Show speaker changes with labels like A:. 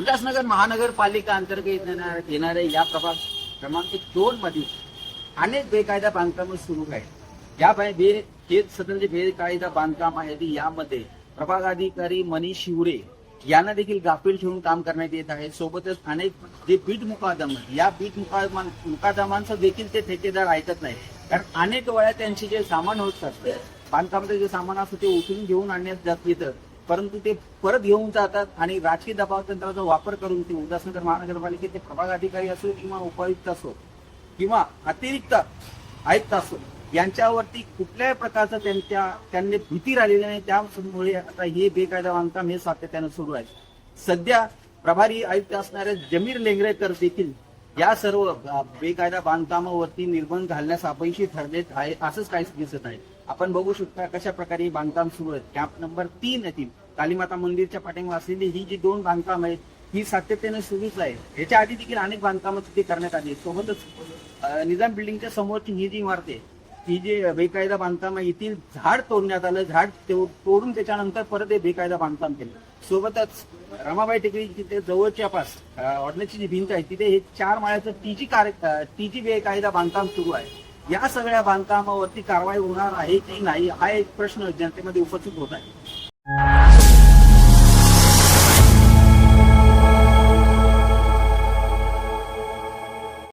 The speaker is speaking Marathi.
A: उल्हासनगर महानगरपालिका अंतर्गत येणाऱ्या येणाऱ्या या प्रभाग क्रमांक दोन मध्ये अनेक बेकायदा बांधकाम सुरू आहेत. या बाय- बे हे सदन जे बेकायदा बांधकाम आहे यामध्ये प्रभाग अधिकारी मनीष शिवरे यांना देखील गाफील ठेवून काम करण्यात येत आहे. सोबतच अनेक जे बीट मुकादम या बीट मुकादमा मुकादमांचं देखील ते ठेकेदार ऐकत नाही कारण अनेक वेळा त्यांचे जे सामान होत असतं बांधकामाचं जे सामान असतं ते उचलून घेऊन आणण्यात जात येतं. परंतु ते परत घेऊन जातात आणि राजकीय दबाव तंत्राचा वापर करून ते उल्हासनगर महानगरपालिकेचे प्रभाग अधिकारी असो किंवा उपायुक्त असो किंवा अतिरिक्त आयुक्त असो यांच्यावरती कुठल्याही प्रकारचं त्यांच्या त्यांनी भीती राहिलेली नाही. त्यामुळे आता हे बेकायदा बांधकाम हे सातत्यानं सुरू आहे. सध्या प्रभारी आयुक्त असणारे जमीर लेंगरेकर देखील या सर्व बेकायदा बांधकामावरती निर्बंध घालण्यास अपयशी ठरलेत आहे असंच काही दिसत आहे. आपण बघू शकता कशा प्रकारे बांधकाम सुरू आहे कॅम्प नंबर तीन येथील कालीमाता मंदिरच्या पाठीमागे असलेली ही जी दोन बांधकाम आहेत ही सातत्याने सुरूच आहे याच्या आधी देखील अनेक बांधकामं तिथे करण्यात आली आहेत. सोबतच निजाम बिल्डिंगच्या समोरची ही जी इमारत आहे ही जे बेकायदा बांधकाम आहे येथील झाड तोडण्यात आलं झाड तो- तोडून त्याच्यानंतर परत हे बेकायदा बांधकाम केलं. सोबतच रमाबाई टेकडी तिथे जवळच्या पास ऑर्डनेची जी भिंत आहे तिथे हे चार माळ्याचं टीजी कार्य टीजी बेकायदा बांधकाम सुरू आहे या सगळ्या बांधकामावरती कारवाई होणार आहे की नाही हा एक प्रश्न जनतेमध्ये उपस्थित होत आहे.